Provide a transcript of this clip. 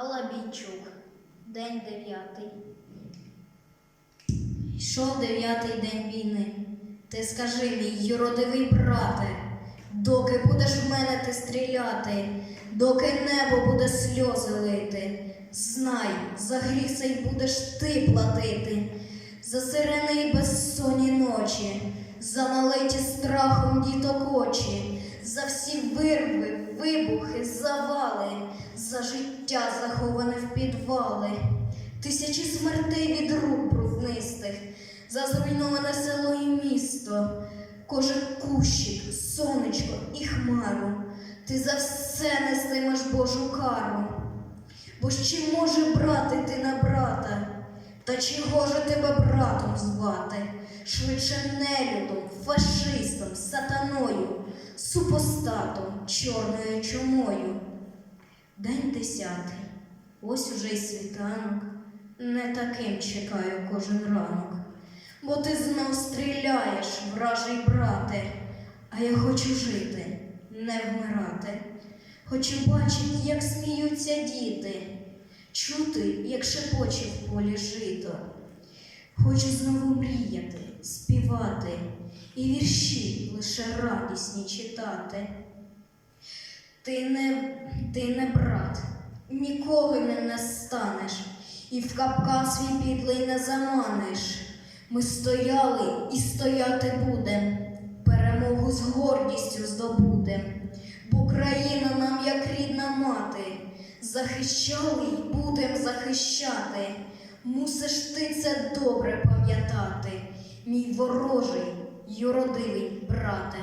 Алла Бійчук, день дев'ятий. Йшов дев'ятий день війни. Ти скажи мій юродивий брате, доки будеш в мене ти стріляти, доки небо буде сльози лити, знай, за гріх цей будеш ти платити, за сирени й безсонні ночі, за налиті страхом діток очі, за всі вирви, вибухи, завали, за життя заховане в підвали, тисячі смертей від рук бруднистих, за зруйноване село і місто, кожен кущик, сонечко і хмару, ти за все нестимеш Божу кару. Бо ж чи може брати ти на брата, та чого же тебе братом звати? Швидше нелюдом, фашистом, сатаною, супостатом, чорною чумою. День десятий, ось уже й світанок, не таким чекаю кожен ранок. Бо ти знов стріляєш, вражий брате, а я хочу жити, не вмирати. Хочу бачити, як сміються діти, чути, як шепоче в полі жито. Хочу знову мріяти, співати і вірші лише радісні читати. Ти не, ти не брат, ніколи не настанеш, і в капкан свій підлий не заманиш. Ми стояли і стояти будем, перемогу з гордістю здобудем, бо країна нам, як рідна мати, захищали й будем захищати. Мусиш ти це добре пам'ятати, мій ворожий, юродивий брате.